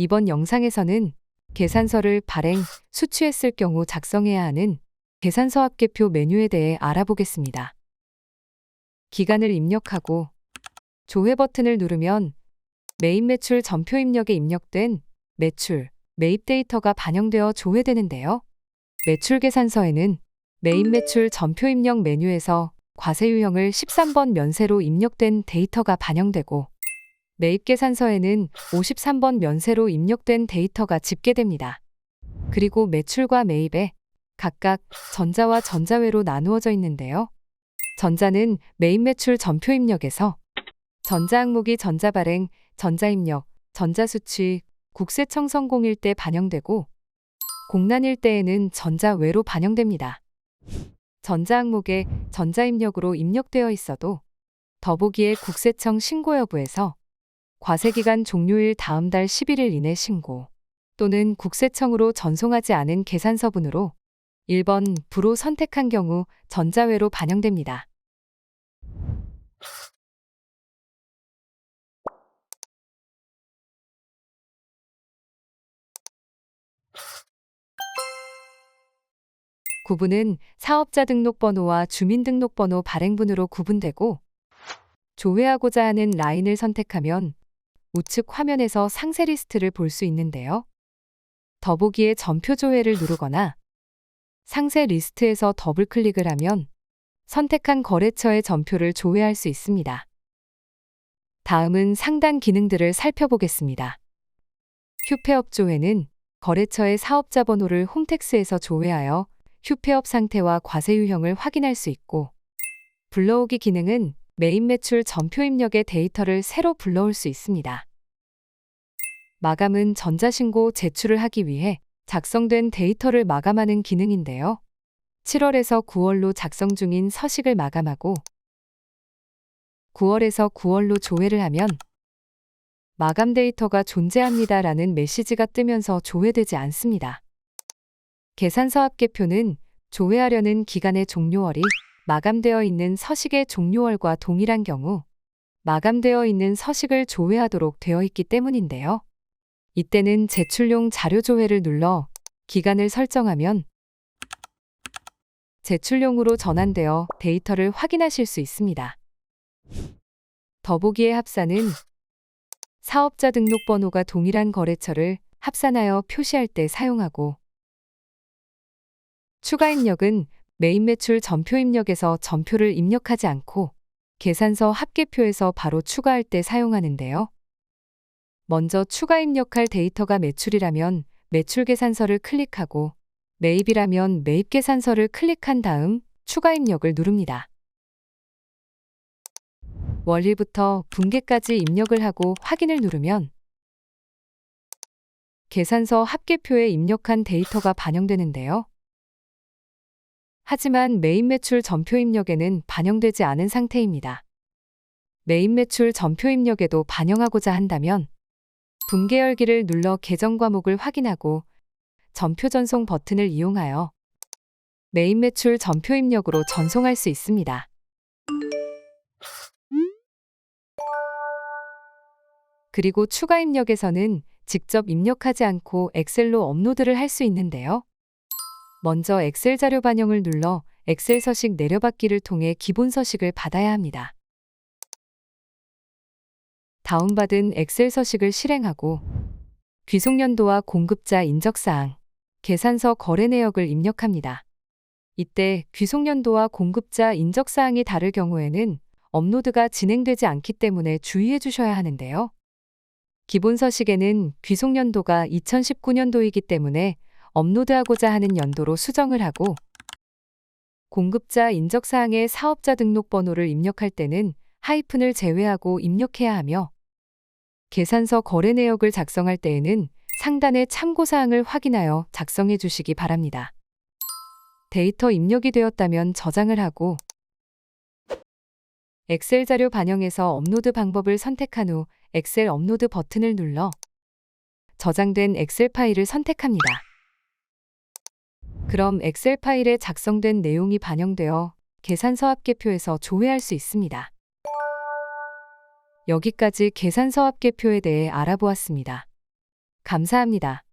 이번 영상에서는 계산서를 발행, 수취했을 경우 작성해야 하는 계산서 합계표 메뉴에 대해 알아보겠습니다. 기간을 입력하고 조회 버튼을 누르면 메인 매출 전표 입력에 입력된 매출, 매입 데이터가 반영되어 조회되는데요. 매출 계산서에는 메인 매출 전표 입력 메뉴에서 과세 유형을 13번 면세로 입력된 데이터가 반영되고 매입 계산서에는 53번 면세로 입력된 데이터가 집계됩니다. 그리고 매출과 매입에 각각 전자와 전자외로 나누어져 있는데요. 전자는 메인 매출 전표 입력에서 전자 항목이 전자 발행, 전자 입력, 전자 수취, 국세청 성공일 때 반영되고 공란일 때에는 전자 외로 반영됩니다. 전자 항목에 전자 입력으로 입력되어 있어도 더보기에 국세청 신고 여부에서 과세기간 종료일 다음 달 11일 이내 신고 또는 국세청으로 전송하지 않은 계산서분으로 1번 부로 선택한 경우 전자외로 반영됩니다. 구분은 사업자 등록번호와 주민등록번호 발행분으로 구분되고 조회하고자 하는 라인을 선택하면 우측 화면에서 상세 리스트를 볼 수 있는데요. 더보기에 전표 조회를 누르거나 상세 리스트에서 더블 클릭을 하면 선택한 거래처의 전표를 조회할 수 있습니다. 다음은 상단 기능들을 살펴보겠습니다. 휴폐업 조회는 거래처의 사업자 번호를 홈택스에서 조회하여 휴폐업 상태와 과세 유형을 확인할 수 있고 불러오기 기능은 메인 매출 전표 입력의 데이터를 새로 불러올 수 있습니다. 마감은 전자신고 제출을 하기 위해 작성된 데이터를 마감하는 기능인데요. 7월에서 9월로 작성 중인 서식을 마감하고 9월에서 9월로 조회를 하면 마감 데이터가 존재합니다라는 메시지가 뜨면서 조회되지 않습니다. 계산서 합계표는 조회하려는 기간의 종료월이 마감되어 있는 서식의 종료월과 동일한 경우 마감되어 있는 서식을 조회하도록 되어 있기 때문인데요. 이때는 제출용 자료 조회를 눌러 기간을 설정하면 제출용으로 전환되어 데이터를 확인하실 수 있습니다. 더보기의 합산은 사업자 등록번호가 동일한 거래처를 합산하여 표시할 때 사용하고 추가 입력은 메인 매출 전표 입력에서 전표를 입력하지 않고 계산서 합계표에서 바로 추가할 때 사용하는데요. 먼저 추가 입력할 데이터가 매출이라면 매출 계산서를 클릭하고 매입이라면 매입 계산서를 클릭한 다음 추가 입력을 누릅니다. 월일부터 분기까지 입력을 하고 확인을 누르면 계산서 합계표에 입력한 데이터가 반영되는데요. 하지만 메인 매출 전표 입력에는 반영되지 않은 상태입니다. 메인 매출 전표 입력에도 반영하고자 한다면 분계 열기를 눌러 계정 과목을 확인하고 전표 전송 버튼을 이용하여 메인 매출 전표 입력으로 전송할 수 있습니다. 그리고 추가 입력에서는 직접 입력하지 않고 엑셀로 업로드를 할 수 있는데요. 먼저 엑셀 자료 반영을 눌러 엑셀 서식 내려받기를 통해 기본 서식을 받아야 합니다. 다운받은 엑셀 서식을 실행하고 귀속연도와 공급자 인적사항, 계산서 거래 내역을 입력합니다. 이때 귀속연도와 공급자 인적사항이 다를 경우에는 업로드가 진행되지 않기 때문에 주의해 주셔야 하는데요. 기본 서식에는 귀속연도가 2019년도이기 때문에 업로드하고자 하는 연도로 수정을 하고 공급자 인적사항의 사업자 등록번호를 입력할 때는 하이픈을 제외하고 입력해야 하며 계산서 거래 내역을 작성할 때에는 상단의 참고사항을 확인하여 작성해 주시기 바랍니다. 데이터 입력이 되었다면 저장을 하고 엑셀 자료 반영에서 업로드 방법을 선택한 후 엑셀 업로드 버튼을 눌러 저장된 엑셀 파일을 선택합니다. 그럼 엑셀 파일에 작성된 내용이 반영되어 계산서 합계표에서 조회할 수 있습니다. 여기까지 계산서 합계표에 대해 알아보았습니다. 감사합니다.